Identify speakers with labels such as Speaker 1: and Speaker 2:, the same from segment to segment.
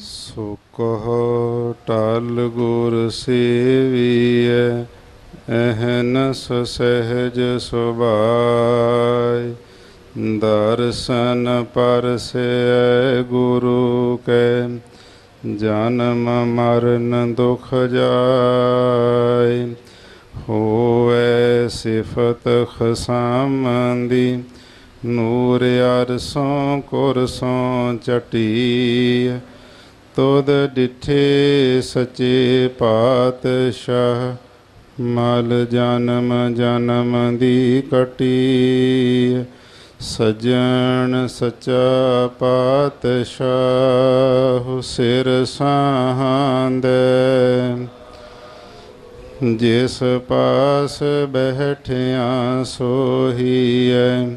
Speaker 1: ਸੋ ਕਹੋ ਟਲ ਗੁਰ ਸੇਵੀਐ ਅਹਨਸ ਸਹਿਜ ਸੁਭਾਇ। ਦਰਸ਼ਨ ਪਰਸੈ ਗੁਰੂ ਕੈ, ਜਨਮ ਮਰਨ ਦੁਖ ਜਾਇ। ਹੋਵੇ ਸਿਫਤ ਖਸਾਮੰਦੀ ਨੂਰ ਅਰਸੋਂ ਕੁਰਸੋਂ ਚਟੀ ਤੁਧ ਡਿਠੇ ਸਚੇ ਪਾਤਸ਼ਾਹ, ਮਲ ਜਨਮ ਜਨਮ ਦੀ ਕਟੀ ਸਜਣ ਸਚਾ ਪਾਤਸ਼ਾਹ ਸਿਰ ਸਾਹੰਦੇ ਜਿਸ ਪਾਸ ਬਹਿਠਿਆ ਸੋਹੀਐ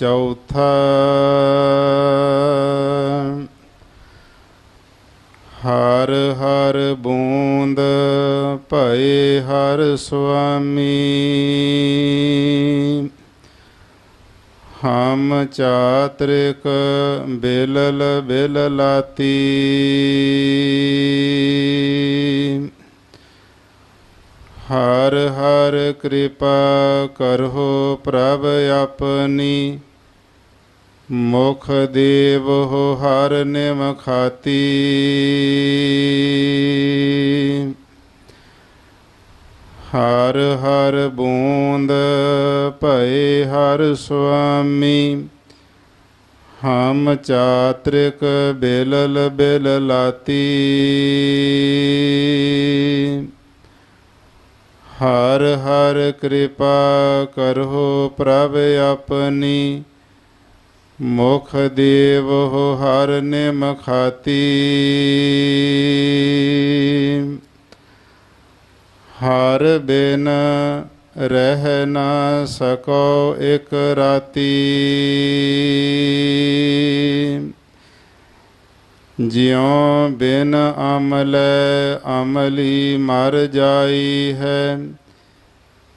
Speaker 1: ਚੌਥਾ ਹਰ ਹਰ ਬੂੰਦ ਭਏ ਹਰ ਸੁਆਮੀ ਹਮ ਚਾਤ੍ਰਿਕ ਬਿਲਲ ਬਿਲ ਲਾਤੀ ਹਰ ਹਰ ਕਿਰਪਾ ਕਰਹੁ ਪ੍ਰਭ ਆਪਣੀ ਮੁਖ ਦੇਵ ਹੋ ਹਰ ਨਿਮ ਖਾਤੀ। ਹਰ ਹਰ ਬੂੰਦ ਭਏ ਹਰ ਸੁਆਮੀ। ਹਮ ਚਾਤ੍ਰਿਕ ਬਿਲਲ ਬਿਲ ਲਾਤੀ। ਹਰ ਹਰ ਕਿਰਪਾ ਕਰੋ ਪ੍ਰਭ ਆਪਣੀ। ਮੁਖ ਦੇਵ ਹੋ ਹਰ ਨਿਮ ਖਾਤੀ। ਹਰ ਬਿਨ ਰਹਿ ਨਾ ਸਕੋ ਇਕ ਰਾਤੀ। ਜਿਉ ਬਿਨ ਅਮਲ ਅਮਲੀ ਮਰ ਜਾਈ ਹੈ।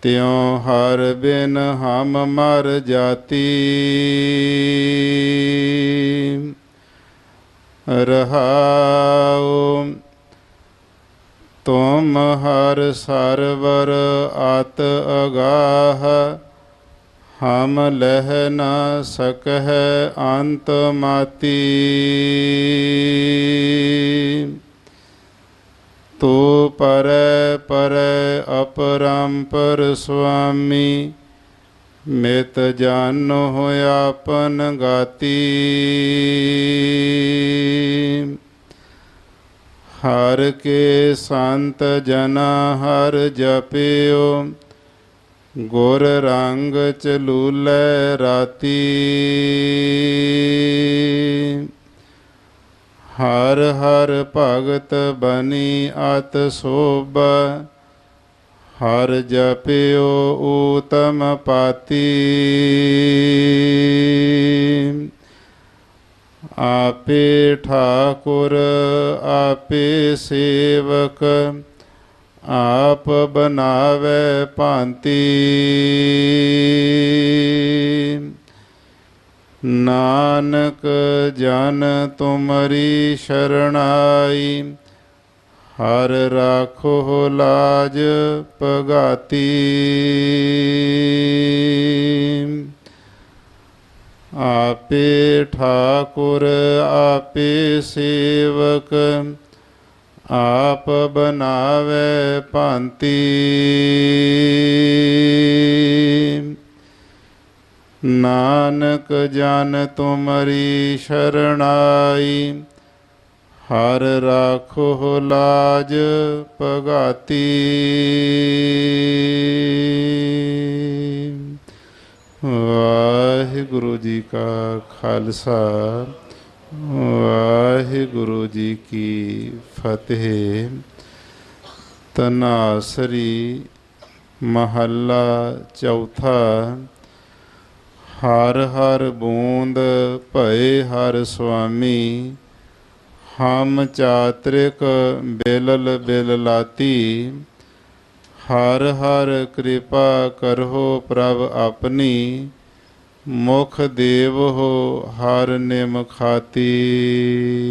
Speaker 1: ਤਿਉ ਹਰ ਬਿਨ ਹਮ ਮਰ ਜਾਤੀ। ਰਹਾਉ ਤੁਮ ਹਰ ਸਰਵਰ ਆਤ ਅਗਾਹ। ਹਮ ਲਹਿ ਨਾ ਸਕਹਿ ਅੰਤ ਮਾਤੀ। ਤੂ ਪਰੈ ਪਰ ਅਪਰੰਪਰ ਸੁਆਮੀ, ਮਿਤ ਜਾਨੋ ਆਪਨ ਗਾਤੀ। ਹਰ ਕੇ ਸੰਤ ਜਨਾ ਹਰ ਜਪਿਓ, ਗੁਰ ਰੰਗ ਚਲੂਲੇ ਰਾਤੀ। ਹਰ ਹਰ ਭਗਤ ਬਨੀ ਅਤ ਸੋਭ, ਹਰ ਜਪਿਓ ਊਤਮ ਪਾਤੀ। ਆਪੇ ਠਾਕੁਰ, ਆਪੇ ਸੇਵਕ, ਆਪ ਬਨਾਵੇ ਭਾਂਤੀ। ਨਾਨਕ ਜਨ ਤੁਮਰੀ ਸ਼ਰਣਾਈ ਹਰ ਰਾਖੋ ਲਾਜ ਪਗਾਤੀ ਆਪੇ ਠਾਕੁਰ ਆਪੇ ਸੇਵਕ ਆਪ ਬਨਾਵੇ ਭਾਂਤੀ ਨਾਨਕ ਜਨ ਤੁਮਰੀ ਸ਼ਰਣਾਈ, ਹਰ ਰਾਖੋ ਲਾਜ ਭਗਾਤੀ। ਵਾਹਿਗੁਰੂ ਜੀ ਕਾ ਖਾਲਸਾ, ਵਾਹਿਗੁਰੂ ਜੀ ਕੀ ਫਤਿਹ। ਤਨਾਸਰੀ ਮਹੱਲਾ ਚੌਥਾ ਹਰ ਹਰ ਬੂੰਦ ਭਏ ਹਰ ਸੁਆਮੀ, ਹਮ ਚਾਤ੍ਰਿਕ ਬੇਲਲ ਬਿਲ ਲਾਤੀ ਹਰ ਹਰ ਕਿਰਪਾ ਕਰੋ ਪ੍ਰਭ ਆਪਣੀ, ਮੁਖ ਦੇਵ ਹੋ ਹਰ ਨਿਮ ਖਾਤੀ।